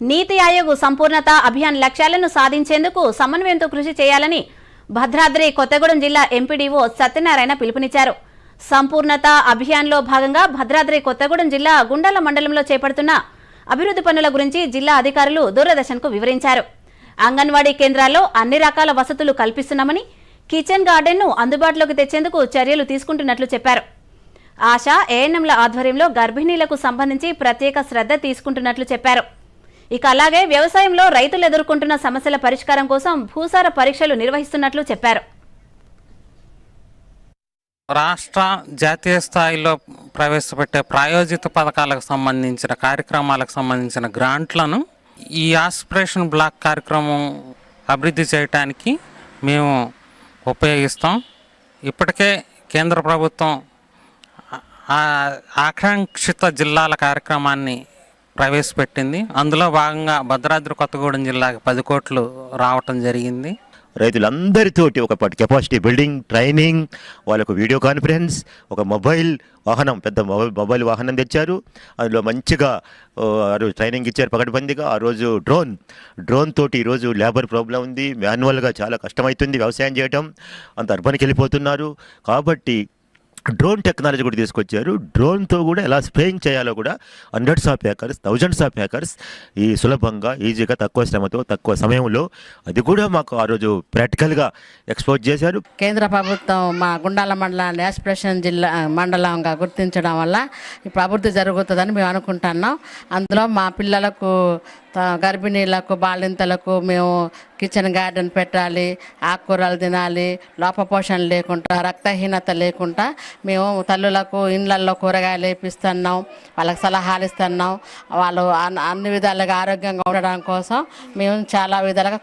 నీతి ఆయోగ్ సంపూర్ణత అభియాన్ లక్ష్యాలను సాధించేందుకు సమన్వయంతో కృషి చేయాలని భద్రాద్రి కొత్తగూడెం జిల్లా ఎంపీడీఓ సత్యనారాయణ పిలుపునిచ్చారు. సంపూర్ణత అభియాన్లో భాగంగా భద్రాద్రి కొత్తగూడెం జిల్లా గుండాల మండలంలో చేపడుతున్న అభివృద్ధి పనుల గురించి జిల్లా అధికారులు దూరదర్శన్కు వివరించారు. అంగన్వాడీ కేంద్రాల్లో అన్ని రకాల వసతులు కల్పిస్తున్నామని కిచెన్ గార్డెన్ను అందుబాటులోకి తెచ్చేందుకు చర్యలు తీసుకుంటున్నట్లు చెప్పారు. ఆశ ఏఎన్ఎంల ఆధ్వర్యంలో గర్భిణీలకు సంబంధించి ప్రత్యేక శ్రద్ధ తీసుకుంటున్నట్లు చెప్పారు. ఇక అలాగే వ్యవసాయంలో రైతులు ఎదుర్కొంటున్న సమస్యల పరిష్కారం కోసం భూసార పరీక్షలు నిర్వహిస్తున్నట్లు చెప్పారు. రాష్ట్ర జాతీయ స్థాయిలో ప్రవేశపెట్టే ప్రాయోజిత పథకాలకు సంబంధించిన కార్యక్రమాలకు సంబంధించిన గ్రాంట్లను ఈ ఆస్పిరేషన్ బ్లాక్ కార్యక్రమం అభివృద్ధి చేయటానికి మేము ఉపయోగిస్తాం. ఇప్పటికే కేంద్ర ప్రభుత్వం ఆకాంక్షిత జిల్లాల కార్యక్రమాన్ని ప్రవేశపెట్టింది. అందులో భాగంగా భద్రాద్రి కొత్తగూడెం జిల్లాకి పది కోట్లు రావటం జరిగింది. రైతులందరితోటి ఒక కెపాసిటీ బిల్డింగ్ ట్రైనింగ్ వాళ్ళకు వీడియో కాన్ఫరెన్స్ ఒక మొబైల్ వాహనం పెద్ద మొబైల్ మొబైల్ వాహనం తెచ్చారు. అందులో మంచిగా ఆ రోజు ట్రైనింగ్ ఇచ్చారు పకడ్బందీగా ఆ రోజు డ్రోన్ డ్రోన్ తోటి ఈరోజు లేబర్ ప్రాబ్లం ఉంది. మాన్యువల్గా చాలా కష్టమవుతుంది వ్యవసాయం చేయటం. అంత అర్బన్కి వెళ్ళిపోతున్నారు. కాబట్టి డ్రోన్ టెక్నాలజీ కూడా తీసుకొచ్చారు. డ్రోన్తో కూడా ఎలా స్ప్రేయింగ్ చేయాలో కూడా hundreds of acres thousands of acres ఈ సులభంగా ఈజీగా తక్కువ శ్రమతో తక్కువ సమయంలో అది కూడా మాకు ఆ రోజు ప్రాక్టికల్గా ఎక్స్పోజ్ చేశారు. కేంద్ర ప్రభుత్వం మా గుండాల మండలాన్ని యాస్పిరేషన్ జిల్లా మండలంగా గుర్తించడం వల్ల ఇప్పుడు అభివృద్ధి జరుగుతుందని మేము అనుకుంటున్నాం. అందులో మా పిల్లలకు గర్భిణీలకు బాలింతలకు మేము కిచెన్ గార్డెన్ పెట్టాలి ఆకుకూరలు తినాలి లోపపోషణ లేకుండా రక్తహీనత లేకుండా మేము తల్లులకు ఇండ్లల్లో కూరగాయలు వేపిస్తున్నాం వాళ్ళకి సలహాలు ఇస్తున్నాం. వాళ్ళు అన్ని అన్ని విధాలుగా ఆరోగ్యంగా ఉండడం కోసం మేము చాలా విధాలుగా